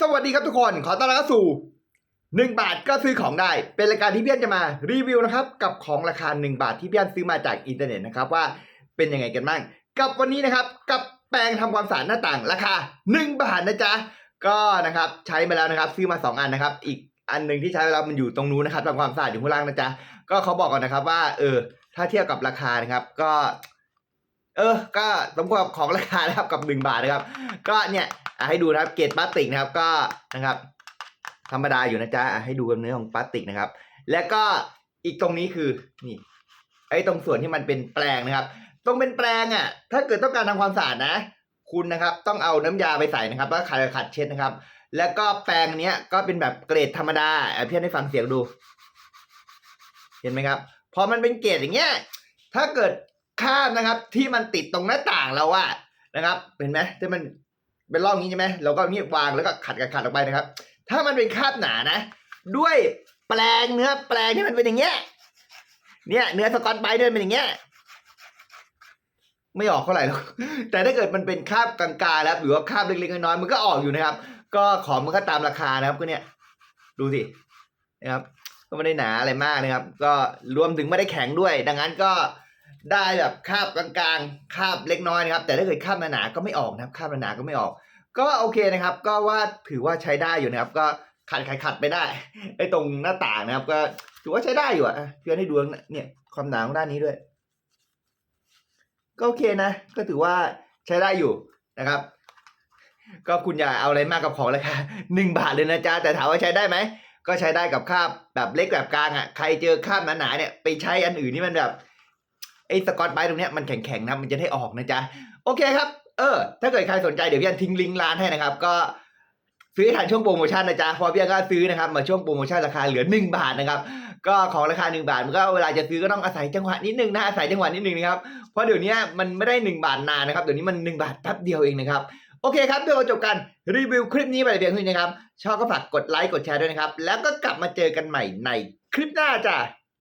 สวัสดีครับทุกคน ขอต้อนรับเข้าสู่1บาทก็ซื้อของได้ เป็นรายการที่เพี่อนจะมารีวิวนะครับกับของราคา 1 บาทที่เพี่อนซื้อมาจากอินเทอร์เน็ตนะครับว่าเป็นยังไงกันบ้าง กับวันนี้นะครับกับแปรงทำความสะอาดหน้าต่างราคา 1 บาทนะจ๊ะก็นะครับใช้มาแล้วนะครับซื้อมา 2 อันนะครับ อีกอันหนึ่งที่ใช้ไปแล้วมันอยู่ตรงนู้นนะครับทำความสะอาดอยู่ข้างล่างนะจ๊ะก็เขาบอกก่อนนะครับว่าเออถ้าเทียบกับราคานะครับ ก็ เออ ก็สมควรกับของราคานะครับกับหนึ่งบาทนะครับ ก็เนี่ยให้ดูนะครับเกรดพลาสติกนะครับก็นะครับ ธรรมดาอยู่นะจ๊ะให้ดูกันเนื้อของพลาสติกนะครับ แล้วก็อีกตรงนี้คือนี่ไอ้ตรงส่วนที่มันเป็นแปลงนะครับ ตรงเป็นแปลงอะ ถ้าเกิดต้องการทำความสะอาดนะ คุณนะครับ ต้องเอาน้ำยาไปใส่นะครับแล้วขัดขัดเช็ดนะครับ แล้วก็แปรงเนี้ยก็เป็นแบบเกรดธรรมดาอะพี่ให้ฟังเสียงดู เห็นไหมครับ พอมันเป็นเกรดอย่างเงี้ย ถ้าเกิด ข้ามนะครับ ที่มันติดตรงหน้าต่างเราอะนะครับ เห็นไหมที่มันเป็นร่องนี้ใช่ไหมเราก็เอานี่วางแล้วก็ขัดขัดขัดออกไปนะครับ ถ้ามันเป็นคาบหนานะ ด้วยแปลงเนื้อแปลงที่มันเป็นอย่างเงี้ยเนี่ยเนื้อสกอตไบรท์เนี่ยเป็นอย่างเงี้ยไม่ออกเท่าไหร่หรอกแต่ถ้าเกิดมันเป็นคาบกลางๆแล้วหรือว่าคาบเล็กๆน้อยๆมันก็ออกอยู่นะครับ ก็ของมันก็ตามราคานะครับก็เนี่ยดูสินะครับก็ไม่ได้หนาอะไรมากนะครับ ก็รวมถึงไม่ได้แข็งด้วย ดังนั้นก็ ได้แบบคาบกลางๆคาบเล็กน้อยนะครับ แต่ถ้าเกิดคาบหนาๆก็ไม่ออกนะครับคาบหนาๆก็ไม่ออก ก็โอเคนะครับ ก็ว่าถือว่าใช้ได้อยู่นะครับ ก็ขัดขัดขัดไปได้ไอ้ตรงหน้าต่างนะครับ ก็ถือว่าใช้ได้อยู่อะเพื่อนให้ดูเนี่ยความหนาของด้านนี้ด้วย ก็โอเคนะ ก็ถือว่าใช้ได้อยู่นะครับ ก็คุณอย่าเอาอะไรมากกับของราคาหนึ่งบาทเลยนะจ๊ะแต่ถามว่าใช้ได้ไหมก็ใช้ได้กับคาบแบบเล็กแบบกลางอะใครเจอคาบหนาๆเนี่ยไปใช้อันอื่นที่มันแบบ ไอ้สกอตไบตรงเนี้ยมันแข็งๆนะมันจะได้ออกนะจ๊ะ โอเคครับ เออ ถ้าเกิดใครสนใจเดี๋ยวพี่อันทิ้งลิงก์ร้านให้นะครับ ก็ซื้อทันช่วงโปรโมชั่นนะจ๊ะพอพี่อันก็ซื้อนะครับ มาช่วงโปรโมชั่นราคาเหลือหนึ่งบาทนะครับ ก็ของราคาหนึ่งบาทมันก็เวลาจะซื้อก็ต้องอาศัยจังหวะนิดนึงนะอาศัยจังหวะนิดนึงนะครับ เพราะเดี๋ยวนี้มันไม่ได้หนึ่งบาทนานนะครับ เดี๋ยวนี้มันหนึ่งบาทแป๊บเดียวเองนะครับโอเคครับเพื่อจบกันรีวิวคลิปนี้ไปแต่เพียงเท่านี้นะครับ ชอบก็ฝากกดไลค์กดแชร์ด้วยนะครับ แล้วก็กลับมาเจอกันใหม่ในคลิปหน้าจ้ะ